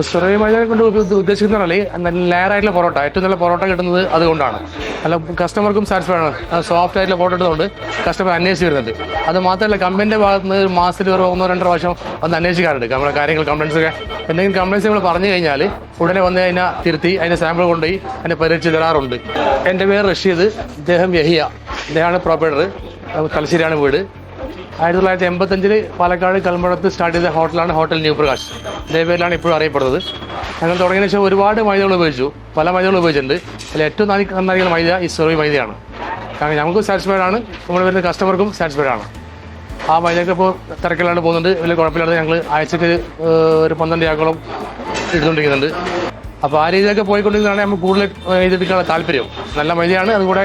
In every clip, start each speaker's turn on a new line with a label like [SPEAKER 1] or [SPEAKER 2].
[SPEAKER 1] സുറവി മൈദ കൊണ്ട് ഉദ്ദ- ഉദ്ദേശിക്കുന്ന നല്ല ലെയറായിട്ടുള്ള പൊറോട്ട. ഏറ്റവും നല്ല പൊറോട്ട കിട്ടുന്നത് അതുകൊണ്ടാണ്. നല്ല കസ്റ്റമർക്കും സാറ്റിസ്ഫൈഡ് ആണ്. സോഫ്റ്റ് ആയിട്ടുള്ള പൊറോട്ട ഇട്ടതുകൊണ്ട് കസ്റ്റമർ അന്വേഷിച്ച് വരുന്നത് അത് മാത്രമല്ല കമ്പനിയുടെ ഭാഗത്ത് നിന്ന് മാസത്തിൽ ഒരു ഒന്നോ രണ്ടോ പ്രാവശ്യം വന്ന് അന്വേഷിക്കാറുണ്ട്. നമ്മുടെ കാര്യങ്ങൾ കംപ്ലൈൻസ് ഒക്കെ. എന്തെങ്കിലും കംപ്ലൈൻസ് നമ്മൾ പറഞ്ഞു കഴിഞ്ഞാൽ ഉടനെ വന്ന് അതിനെ തിരുത്തി അതിന്റെ സാമ്പിൾ കൊണ്ടുപോയി അതിനെ പരിഹരിച്ച് തരാറുണ്ട്. എന്റെ പേര് റഷീദ്. ഇദ്ദേഹം യഹിയ. ഇദ്ദേഹമാണ് പ്രോപ്പറേറ്റർ തലശ്ശേരിയാണ് വീട്. ആയിരത്തി തൊള്ളായിരത്തി എൺപത്തഞ്ചിൽ പാലക്കാട് കൽമ്പടത്ത് സ്റ്റാർട്ട് ചെയ്ത ഹോട്ടലാണ് ഹോട്ടൽ ന്യൂ പ്രകാശ് ഇതേ പേരിലാണ് ഇപ്പോഴും അറിയപ്പെടുന്നത്. ഞങ്ങൾ തുടങ്ങിയ ശേഷം ഒരുപാട് മൈദകൾ ഉപയോഗിച്ചു. പല മൈദകൾ ഉപയോഗിച്ചിട്ടുണ്ട്. അതിൽ ഏറ്റവും നന്നായി നന്നായിരിക്കുന്ന മൈദ ഈ സെർവി മൈദയാണ്. കാരണം ഞങ്ങൾക്കും സാറ്റിസ്ഫൈഡ് ആണ്. നമ്മൾ വരുന്ന കസ്റ്റമർക്കും സാറ്റിസ്ഫൈഡ് ആണ്. ആ മൈദയൊക്കെ ഇപ്പോൾ തിരക്കിലാണ് പോകുന്നുണ്ട്. വലിയ കുഴപ്പമില്ലാതെ ഞങ്ങൾ ആഴ്ചക്ക് ഒരു പന്ത്രണ്ട് ആക്കോളം എടുത്തുകൊണ്ടിരിക്കുന്നുണ്ട്. അപ്പോൾ ആ രീതിയിലൊക്കെ പോയിക്കൊണ്ടിരിക്കുന്നതാണ് നമ്മൾ കൂടുതൽ ഇതിപ്പിക്കാനുള്ള താല്പര്യം. നല്ല മൈദയാണ്. അതുകൂടെ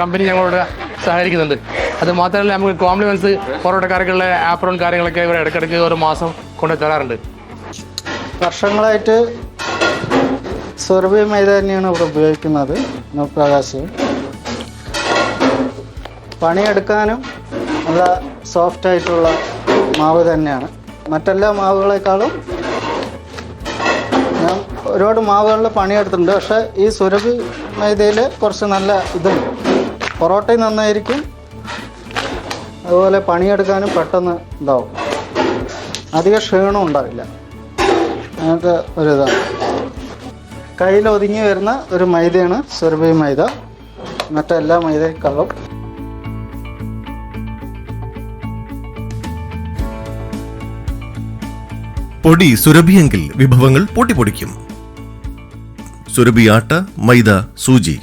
[SPEAKER 1] കമ്പനി ഞങ്ങളോട് സഹകരിക്കുന്നുണ്ട്. അത് മാത്രമല്ല നമുക്ക് കോംപ്ലിമെന്റ്സ് പൊറോട്ടക്കാർക്കുള്ള ആപ്രോൺ കാര്യങ്ങളൊക്കെ ഇവിടെ ഇടയ്ക്കിടയ്ക്ക് ഒരു മാസം കൊണ്ട് തരാറുണ്ട്.
[SPEAKER 2] വർഷങ്ങളായിട്ട് സുരഭി മൈദ തന്നെയാണ് ഇവിടെ ഉപയോഗിക്കുന്നത് നൂപ്രകാശ്. പണിയെടുക്കാനും നല്ല സോഫ്റ്റ് ആയിട്ടുള്ള മാവ് തന്നെയാണ്. മറ്റെല്ലാ മാവുകളെക്കാളും ഞാൻ ഒരുപാട് മാവുകളിൽ പണിയെടുത്തിട്ടുണ്ട്. പക്ഷേ ഈ സുരഭി മൈദയിൽ കുറച്ച് നല്ല ഇതുണ്ട്. പൊറോട്ടയും നന്നായിരിക്കും. അതുപോലെ പണിയെടുക്കാനും പെട്ടെന്ന് ഇതാവും. അധിക ക്ഷീണം ഉണ്ടാവില്ല. അങ്ങനത്തെ കയ്യിൽ ഒതുങ്ങി വരുന്ന ഒരു മൈദയാണ് സുരഭി മൈദ. മറ്റെല്ലാ മൈദയെക്കാളും
[SPEAKER 3] പൊടി സുരഭിയെങ്കിൽ വിഭവങ്ങൾ പൊട്ടിപ്പൊടിക്കും. സുരഭി ആട്ട മൈദ സൂചി.